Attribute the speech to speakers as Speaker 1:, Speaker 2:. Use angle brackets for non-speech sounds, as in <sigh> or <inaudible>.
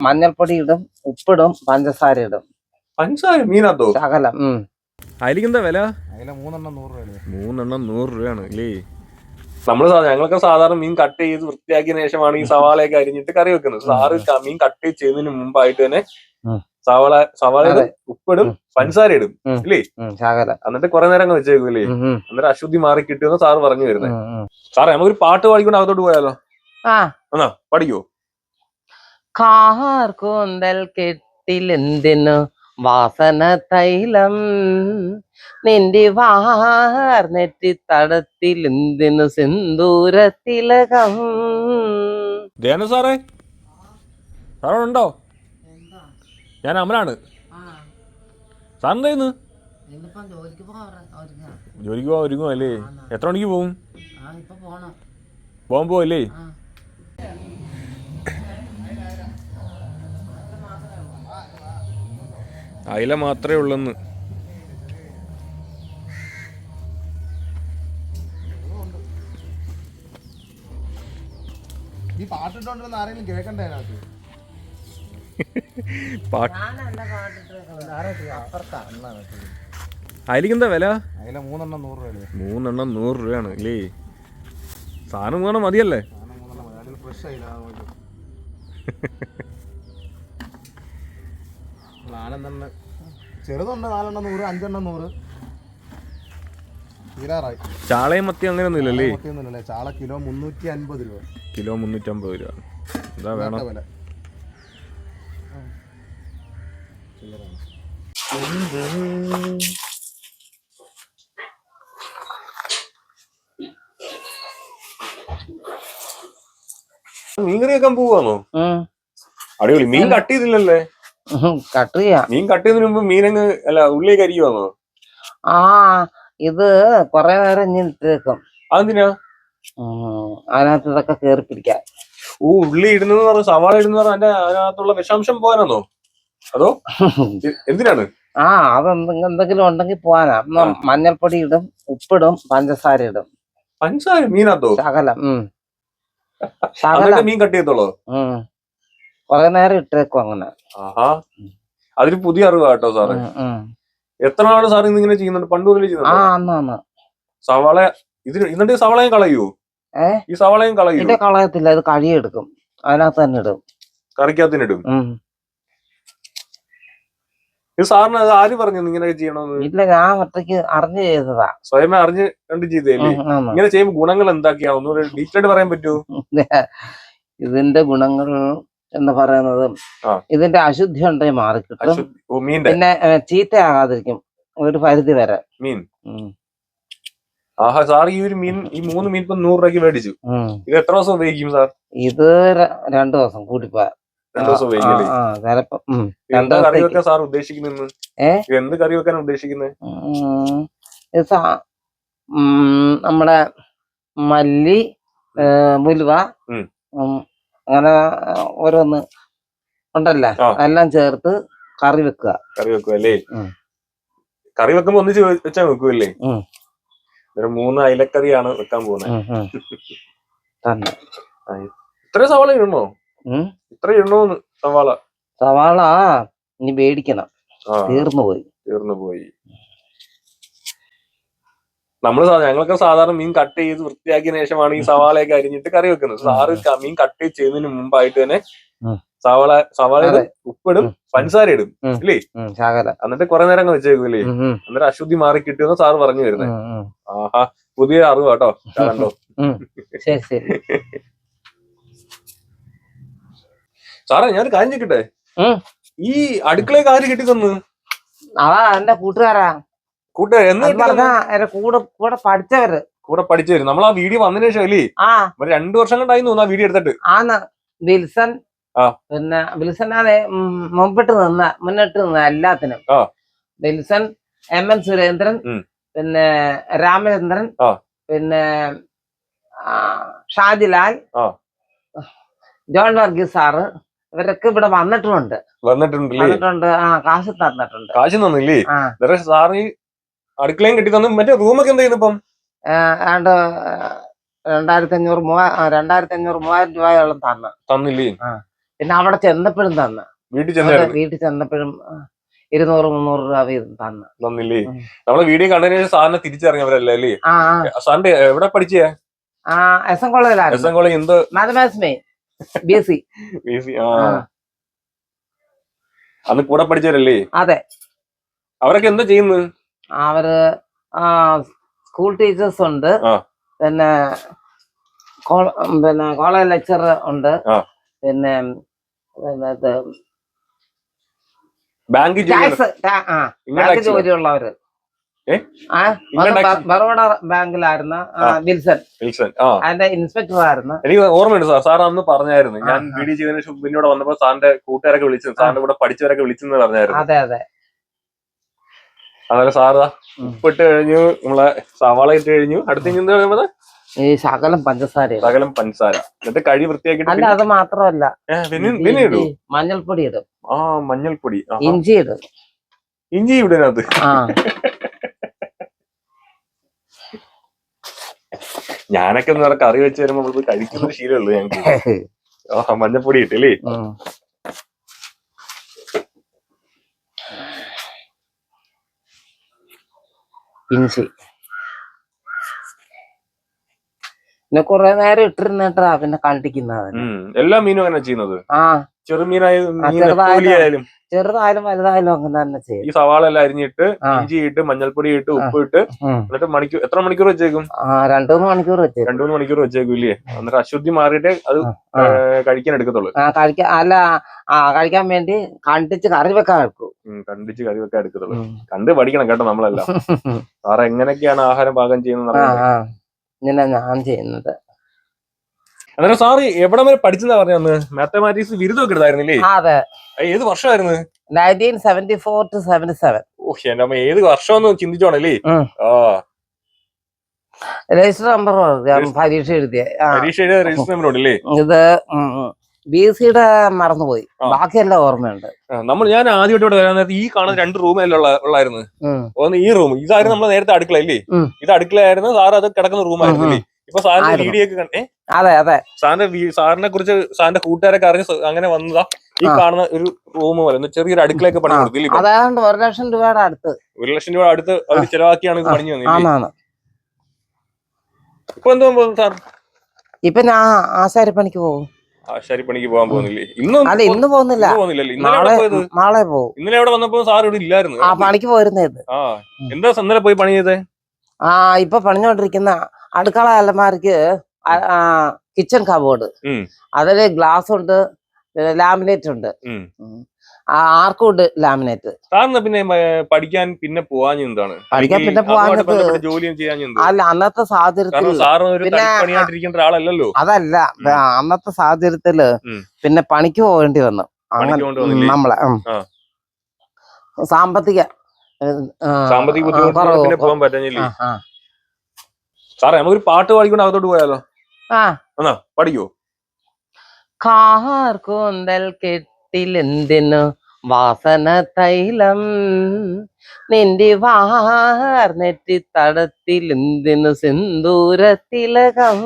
Speaker 1: മഞ്ഞൾപ്പൊടി ഇടും ഉപ്പിടും പഞ്ചസാര ഇടും.
Speaker 2: പഞ്ചസാര മീനാത്തോ
Speaker 1: ശകലം ഉം.
Speaker 3: അതിലെന്താ വില?
Speaker 4: അതിലെ മൂന്നെണ്ണം നൂറ് രൂപ
Speaker 3: മൂന്നെണ്ണം നൂറ് രൂപയാണ് അല്ലേ?
Speaker 2: നമ്മൾ സാ- ഞങ്ങളൊക്കെ സാധാരണ മീൻ കട്ട് ചെയ്ത് വൃത്തിയാക്കിയതിനു ശേഷമാണ് ഈ സവാളയൊക്കെ അരിഞ്ഞിട്ട് കറി വെക്കുന്നത്. സാറ് മീൻ കട്ട് ചെയ്യുന്നതിന് മുമ്പായിട്ട് തന്നെ സവാള സവാള ഇടും ഉപ്പിടും പഞ്ചസാര ഇടും
Speaker 1: അല്ലേ
Speaker 2: ഇല്ലേ? എന്നിട്ട് കുറെ നേരം
Speaker 1: ഉം, ഉം,
Speaker 2: എന്നിട്ട് അശുദ്ധി മാറി കിട്ടുമെന്ന് സാറ് പറഞ്ഞു വരുന്നത്. സാറേ നമുക്കൊരു പാട്ട് പാടിക്കൊണ്ട് അകത്തോട്ട് പോയാലോ?
Speaker 1: ആ.
Speaker 2: എന്നാ പഠിക്കോ
Speaker 1: കാർ കൂന്തൽ കെട്ടിലെന്തിനു വാസന തൈലം? നിന്റെ വാർ നെറ്റി തടത്തിലെന്തിനു സിന്ദൂര തിലകം?
Speaker 3: ധ്യാന സാറേ. സാറുണ്ടോ ഞാൻ അമലാണ്.
Speaker 5: സാറിന് ജോലിക്ക് പോകാൻ ഒരുങ്ങാ
Speaker 3: അല്ലേ? എത്ര മണിക്ക് പോവും?
Speaker 5: ആ ഇപ്പൊ പോണം
Speaker 3: പോകാൻ പോവല്ലേ
Speaker 5: ആ
Speaker 3: അയില മാത്രമേ ഉള്ളെന്ന്.
Speaker 4: ഈ പാട്ടിട്ടോണ്ടിരുന്ന ആരെങ്കിലും കേൾക്കണ്ടേ അതിനകത്ത്?
Speaker 3: പാട്ട്
Speaker 4: അപ്പുറത്താ എന്നാണ്
Speaker 3: അതിലേക്ക് എന്താ വില?
Speaker 4: അതിലെ മൂന്നെണ്ണം നൂറ് രൂപ
Speaker 3: മൂന്നെണ്ണം നൂറ് രൂപയാണ് ഇല്ലേ? സാധനം
Speaker 4: മൂന്നെണ്ണം മതിയല്ലേ. ഫ്രഷ് ആയില്ല <laughs> ചെറുതുണ്ട് നാലെണ്ണം നൂറ് അഞ്ചെണ്ണം നൂറ്. തീരാറായി.
Speaker 3: ചാളയും മത്തി അങ്ങനെയൊന്നും ഇല്ലല്ലേ?
Speaker 4: മത്തിയൊന്നുമില്ലല്ലേ ചാള കിലോ മുന്നൂറ്റി അൻപത് രൂപ.
Speaker 3: കിലോ മുന്നൂറ്റമ്പത് രൂപ. എന്താ വേണം?
Speaker 4: വില. ചില്ലറയാണ്.
Speaker 2: മീൻ കറി വെക്കാൻ പോവാന്നോ അടിപൊളി. മീൻ കട്ട് ചെയ്തില്ലല്ലേ?
Speaker 1: കട്ട് ചെയ്യാം.
Speaker 2: മീൻ കട്ട് ചെയ്യുന്നതിന് മുമ്പ് മീനങ്ങ് അല്ല ഉള്ളി കരിയുവാന്നോ
Speaker 1: ആ ഇത് കൊറേ നേരം ഇനി ഇട്ടേക്കും
Speaker 2: അതെന്തിനാ?
Speaker 1: അതിനകത്ത് ഇതൊക്കെ കേറി പിടിക്കാൻ
Speaker 2: ഓ ഉള്ളി ഇടുന്നെന്ന് പറഞ്ഞ സവാള ഇടുന്ന പറഞ്ഞ അതിന്റെ അതിനകത്തുള്ള വിഷാംശം പോകാനാന്നോ? അതോ? <laughs> എന്തിനാണ്?
Speaker 1: ആ അതെന്തെങ്കിലും എന്തെങ്കിലും ഉണ്ടെങ്കിൽ പോവാനാ മഞ്ഞൾപ്പൊടി ഇടും ഉപ്പിടും പഞ്ചസാര ഇടും.
Speaker 2: പഞ്ചസാര മീനാത്തോ
Speaker 1: ശകലം. ശകലം.
Speaker 2: മീൻ കട്ട് ചെയ്തോളോ.
Speaker 1: കൊറേ നേരം ഇട്ടേക്കും അങ്ങനെ.
Speaker 2: ആഹാ. അതൊരു പുതിയ അറിവ് കേട്ടോ സാറേ. എത്ര നാൾ സാർ ഇന്നിങ്ങനെ ചെയ്യുന്നുണ്ട്? പണ്ട് മുതലേ ചെയ്യുന്നുണ്ട്? സവാള ഇതിന് ഇന്നിട്ട് സവാളയും കളയൂ? ഈ സവാളയും കളയൂ
Speaker 1: കളയത്തില്ല ഇത് കഴിയെടുക്കും അതിനകത്ത് തന്നെ ഇടും.
Speaker 2: കറിക്കകത്തിനിടും
Speaker 1: ഇടും.
Speaker 2: ഇത് സാറിന് അത് ആര് പറഞ്ഞു ഇങ്ങനെ ചെയ്യണമെന്ന്
Speaker 1: ഇല്ല ഞാൻ ഒറ്റയ്ക്ക് അറിഞ്ഞു ചെയ്തതാ.
Speaker 2: സ്വയമേ അറിഞ്ഞ് കണ്ട്
Speaker 1: ചെയ്തേലേ.
Speaker 2: ഇങ്ങനെ ചെയ്യുമ്പോൾ ഗുണങ്ങൾ എന്താക്കിയാ? ഒന്നുകൂടെ ഡീറ്റെയിൽ പറയാൻ പറ്റൂ.
Speaker 1: ഇതിന്റെ ഗുണങ്ങൾ എന്ന് പറയുന്നത് ഇതിന്റെ അശുദ്ധി ഉണ്ടെങ്കിൽ മാറിക്കിട്ടും. പിന്നെ ചീത്തയാകാതിരിക്കും. ഒരു പരിധി വരെ.
Speaker 2: മീൻ. ആഹാ സാർ ഈ ഒരു മീൻ ഈ മൂന്ന് മീൻ ഇപ്പൊ നൂറ് രൂപയ്ക്ക് മേടിച്ചു. ഇത് എത്ര ദിവസം ഉപയോഗിക്കും സാർ?
Speaker 1: ഇത് രണ്ടു ദിവസം കൂടിപ്പോ
Speaker 2: രണ്ടു ദിവസം കറി വെക്കാൻ സാർ ഉദ്ദേശിക്കുന്നെന്ന്? എന്ത് കറി വെക്കാൻ ഉദ്ദേശിക്കുന്നത്
Speaker 1: നമ്മുടെ മല്ലി.
Speaker 2: ഉം,
Speaker 1: അങ്ങനെ ഓരോന്ന് ഉണ്ടല്ലേ. എല്ലാം ചേർത്ത് കറി വെക്കുക.
Speaker 2: കറി വെക്കുക
Speaker 1: അല്ലേ?
Speaker 2: കറി വെക്കുമ്പോ ഒന്നിച്ച് വെച്ചാൽ വെച്ചാ വെക്കുമല്ലേ. മൂന്ന് അയിലക്കറിയാണ് വെക്കാൻ പോകുന്നത്.
Speaker 1: തന്നെ.
Speaker 2: ഇത്ര സവാള ഇടണോ. ഇത്ര ഇടണോന്ന് സവാള?
Speaker 1: സവാള ഇനി മേടിക്കണം തീർന്നു പോയി.
Speaker 2: തീർന്നു പോയി. നമ്മൾ സാ- ഞങ്ങളൊക്കെ സാധാരണ മീൻ കട്ട് ചെയ്ത് വൃത്തിയാക്കിയ ശേഷമാണ് ഈ സവാളയൊക്കെ അരിഞ്ഞിട്ട് കറി വെക്കുന്നത്. സാറ് മീൻ കട്ട് ചെയ്യുന്നതിന് മുമ്പായിട്ട് തന്നെ. സവാള സവാള ഉപ്പിടും പഞ്ചസാര ഇടും
Speaker 1: അല്ലേ
Speaker 2: ഇല്ലേ? എന്നിട്ട് കുറെ നേരം അങ്ങ് വെച്ചേക്കൂലേ
Speaker 1: ഉം, ഉം,
Speaker 2: എന്നിട്ട് അശുദ്ധി മാറി കിട്ടുമെന്ന് സാറ് പറഞ്ഞു വരുന്നത്. ആഹാ പുതിയ അറിവ് കേട്ടോ. കണ്ടോ? സാറേ ഞാൻ കാര്യം ചോദിക്കട്ടെ? ഈ അടുക്കളയൊക്കെ ആര് കെട്ടി തന്നു
Speaker 1: അതാ എന്റെ കൂട്ടുകാരാ. കൂടെ കൂടെ പഠിച്ചവര്.
Speaker 2: കൂടെ പഠിച്ചു തരും നമ്മൾ ആ വീഡിയോ വന്നതിന് ശേഷം അല്ലേ?
Speaker 1: ആ.
Speaker 2: രണ്ടു വർഷം കൊണ്ടായി തോന്നുന്നു ആ വീഡിയോ എടുത്തിട്ട്.
Speaker 1: ആന്ന്. വിൽസൺ. പിന്നെ ആണ് മുമ്പിട്ട് നിന്ന മുന്നിട്ട് നിന്ന എല്ലാത്തിനും. വിൽസൺ എം എൻ സുരേന്ദ്രൻ പിന്നെ രാമചന്ദ്രൻ. പിന്നെ ഷാജിലാൽ. ജോൺ വർഗീസ് സാറ് ഇവരൊക്കെ ഇവിടെ വന്നിട്ടുമുണ്ട്. വന്നിട്ടുണ്ട് ആ കാശ് തന്നിട്ടുണ്ട്.
Speaker 2: കാശ് തന്നില്ലേ? സാറ് അടുക്കളയും കെട്ടി തന്നു മറ്റേ റൂമൊക്കെ എന്ത് ചെയ്യുന്നു ഇപ്പം?
Speaker 1: ഏതാണ്ട് രണ്ടായിരത്തി അഞ്ഞൂറ് മൂവാ രണ്ടായിരത്തി അഞ്ഞൂറ് മൂവായിരം രൂപയോളം തന്ന.
Speaker 2: തന്നില്ലേ.
Speaker 1: പിന്നെ അവിടെ ചെന്നപ്പോഴും തന്ന.
Speaker 2: വീട്ടിൽ ചെന്നായിരുന്നു
Speaker 1: വീട്ടിൽ ചെന്നപ്പോഴും ഇരുന്നൂറ് മുന്നൂറ് രൂപ വീതം തന്ന. തന്നില്ലേ.
Speaker 2: നമ്മളെ വീഡിയോ കണ്ടതിന് ശേഷം സാറിനെ തിരിച്ചറിഞ്ഞവരല്ലേ അല്ലേ? സാറിന്റെ എവിടെ പഠിച്ചേ?
Speaker 1: ആ എസ് എൻ
Speaker 2: എസ്
Speaker 1: കോളേജിലായിരുന്നു
Speaker 2: എൻ കോളേജ് എന്ത്?
Speaker 1: Mathematics main B S C.
Speaker 2: BC? ആ. അന്ന് കൂടെ പഠിച്ചവരല്ലേ?
Speaker 1: അതെ.
Speaker 2: അവരൊക്കെ എന്താ ചെയ്യുന്നത്?
Speaker 1: അവർ സ്കൂൾ ടീച്ചേഴ്സ് ഉണ്ട്. പിന്നെ പിന്നെ കോളേജ് ലെക്ചർ ഉണ്ട്. പിന്നെ ബാങ്ക് ജോലിയുള്ളവര്. ബറോഡ ബാങ്കിലായിരുന്ന. വിൽസൺ.
Speaker 2: വിൽസൺ
Speaker 1: അതിന്റെ ഇൻസ്പെക്ടർ ആയിരുന്നു
Speaker 2: എനിക്ക് ഓർമ്മയുണ്ട് സാർ സാർ അന്ന് പറഞ്ഞായിരുന്നു. ഞാൻ
Speaker 1: ബി ഡി
Speaker 2: വീഡിയോ ചെയ്തതിന് പിന്നീട് വന്നപ്പോ സാറിന്റെ കൂട്ടുകാരൊക്കെ വിളിച്ചു സാറിന്റെ കൂടെ പഠിച്ചവരൊക്കെ വിളിച്ചെന്ന് പറഞ്ഞായിരുന്നു.
Speaker 1: അതെ അതെ.
Speaker 2: അതുപോലെ സാറ്. ഉപ്പിട്ട് കഴിഞ്ഞു നമ്മളെ സവാള ഇട്ട് കഴിഞ്ഞു. അടുത്ത് ഇനി എന്താ പറയുന്നത്?
Speaker 1: ഈ ശകലം പഞ്ചസാര
Speaker 2: സകലം പഞ്ചസാര. എന്നിട്ട് കഴി വൃത്തിയാക്കിയിട്ട്
Speaker 1: അല്ല അത് മാത്രമല്ല.
Speaker 2: പിന്നെ- പിന്നെ ഇടൂ?
Speaker 1: മഞ്ഞൾപ്പൊടി ഇടും.
Speaker 2: ആ മഞ്ഞൾപ്പൊടി.
Speaker 1: ഇഞ്ചി ഇടും.
Speaker 2: ഇഞ്ചി ഇവിടെനകത്ത്.
Speaker 1: ആ.
Speaker 2: ഞാനൊക്കെ ഒന്ന് കറി വെച്ച് വരുമ്പോ കഴിക്കുന്ന ശീലമുള്ളൂ ഞങ്ങൾക്ക് <laughs> ആ മഞ്ഞൾപ്പൊടി ഇട്ടല്ലേ?
Speaker 1: ഇഞ്ചി പിന്നെ കൊറേ നേരം ഇട്ടിരുന്നിട്ടാ പിന്നെ കണ്ടിക്കുന്നത്
Speaker 2: എല്ലാ മീനും അങ്ങനെ ചെയ്യുന്നത്.
Speaker 1: ആ.
Speaker 2: ചെറുമീനായാലും
Speaker 1: ചെറുതായാലും. വലുതായാലും അങ്ങനെ തന്നെ ചെയ്യും
Speaker 2: ഈ സവാള എല്ലാം അരിഞ്ഞിട്ട്. ഇഞ്ചി ഇട്ട് മഞ്ഞൾപ്പൊടി ഇട്ട്. ഉപ്പ് ഇട്ട്. എന്നിട്ട് മണിക്കൂർ എത്ര മണിക്കൂർ വെച്ചേക്കും
Speaker 1: രണ്ടു മൂന്ന് മണിക്കൂർ വെച്ചേക്കും
Speaker 2: രണ്ടു മൂന്ന് മണിക്കൂർ വെച്ചേക്കും ഇല്ലേ എന്നിട്ട് അശുദ്ധി മാറിയിട്ട് അത്. കഴിക്കാൻ എടുക്കത്തുള്ളൂ
Speaker 1: കഴിക്കാൻ അല്ല ആ കഴിക്കാൻ വേണ്ടി കണ്ടിച്ച് കറി വെക്കാൻ
Speaker 2: എടുക്കും കണ്ടിച്ച് കറി വെക്കാൻ എടുക്കത്തുള്ളൂ. കണ്ട് പഠിക്കണം കേട്ടോ നമ്മളെല്ലാം <laughs> സാറ് എങ്ങനെയൊക്കെയാണ് ആഹാരം പാകം ചെയ്യുന്നത്
Speaker 1: ഇങ്ങനെ ഞാൻ ചെയ്യുന്നത്
Speaker 2: അന്നേരം സാറ് എവിടെ വരെ പഠിച്ചതാ പറഞ്ഞ അന്ന്? മാത്തമാറ്റിക്സ് ബിരുദമൊക്കെ എടുത്തായിരുന്നില്ലേ?
Speaker 1: അതെ.
Speaker 2: ഏത് വർഷമായിരുന്നു?
Speaker 1: Nineteen seventy four to seventy seven
Speaker 2: oh എന്റെ അമ്മ ഏത് വർഷം ഒന്ന് ചിന്തിച്ചോണല്ലേ. ആ.
Speaker 1: രജിസ്റ്റർ നമ്പർ പരീക്ഷ എഴുതിയ.
Speaker 2: പരീക്ഷ എഴുതിയ രജിസ്റ്റർ നമ്പർ ഉണ്ടല്ലേ?
Speaker 1: ഇത് ബി സിയുടെ മറന്നുപോയി. ബാക്കിയെല്ലാം ഓർമ്മയുണ്ട്.
Speaker 2: നമ്മൾ ഞാൻ ആദ്യമായിട്ട് ഇവിടെ വരാൻ നേരത്തെ ഈ കാണുന്ന രണ്ട് റൂമല്ല ഉള്ളായിരുന്നു. ഒന്ന് ഈ റൂം ഇതായിരുന്നു നമ്മൾ നേരത്തെ അടുക്കള ഇല്ലേ ഇത് അടുക്കളയായിരുന്നു സാർ അത് കിടക്കുന്ന റൂമായിരുന്നു ഇപ്പൊ സാറിന്റെ. വീഡിയോ ഒക്കെ കണ്ടേ
Speaker 1: അതെ അതെ.
Speaker 2: സാറിന്റെ സാറിനെ കുറിച്ച് സാറിന്റെ കൂട്ടുകാരൊക്കെ അറിഞ്ഞ് അങ്ങനെ വന്നതാ ഈ കാണുന്ന ഒരു റൂം പോലെ ചെറിയൊരു അടുക്കളയൊക്കെ പണി കൊടുത്തില്ല?
Speaker 1: അതാണ്ട് ഒരു ലക്ഷം രൂപയുടെ അടുത്ത്.
Speaker 2: ഒരു ലക്ഷം രൂപ അടുത്ത് അവർ ചെലവാക്കിയാണ് ഇത് പണിഞ്ഞു
Speaker 1: വന്നത്
Speaker 2: ഇപ്പൊ എന്തോ സാർ?
Speaker 1: ഇപ്പൊ ഞാൻ ആശാരിപ്പണിക്ക് പോകും.
Speaker 2: ആശാരി പണിക്ക് പോകാൻ പോകുന്നില്ലേ? ഇന്നും
Speaker 1: അല്ല ഇന്ന് പോകുന്നില്ല.
Speaker 2: ഇന്നലെ
Speaker 1: നാളെ പോകും.
Speaker 2: ഇന്നലെ അവിടെ വന്നപ്പോ സാർ ഇവിടെ ഇല്ലായിരുന്നു.
Speaker 1: ആ പണിക്ക് പോയിരുന്നത്
Speaker 2: ആ. എന്താ ഇന്നലെ പോയി പണി ചെയ്തേ?
Speaker 1: ആ ഇപ്പൊ പണിഞ്ഞോണ്ടിരിക്കുന്ന അടുക്കള അലമാരിക്ക് കിച്ചൺ കബോർഡ്. അതിൽ ഗ്ലാസ് ഉണ്ട് ലാമിനേറ്റ് ഉണ്ട്. ആർക്കും ഉണ്ട് ലാമിനേറ്റ്
Speaker 2: സാറിന് പിന്നെ പഠിക്കാൻ പിന്നെ പോവാൻ എന്താണ്?
Speaker 1: പഠിക്കാൻ പിന്നെ
Speaker 2: ജോലിയും ചെയ്യാൻ
Speaker 1: അല്ല അന്നത്തെ സാഹചര്യത്തിൽ
Speaker 2: പണിയായിട്ടിരിക്കേണ്ട
Speaker 1: അതല്ല അന്നത്തെ
Speaker 2: സാഹചര്യത്തിൽ
Speaker 1: പിന്നെ പണിക്ക് പോകേണ്ടി വന്നു. അങ്ങനെ? നമ്മളെ സാമ്പത്തിക
Speaker 2: സാമ്പത്തിക ബുദ്ധിമുട്ട്. പിന്നെ പോകാൻ പറ്റുന്നില്ലേ. സാറേ നമുക്കൊരു പാട്ട് പാടിക്കൊണ്ട് അകത്തോട്ട് പോയാലോ? എന്നാ പഠിക്കോ
Speaker 1: കാർ കൂന്തൽ കെട്ടിലെന്തിനു വാസന തൈലം. നിന്റെ വാർ നെറ്റി തടത്തിലെന്തിനു സിന്ദൂര തിലകം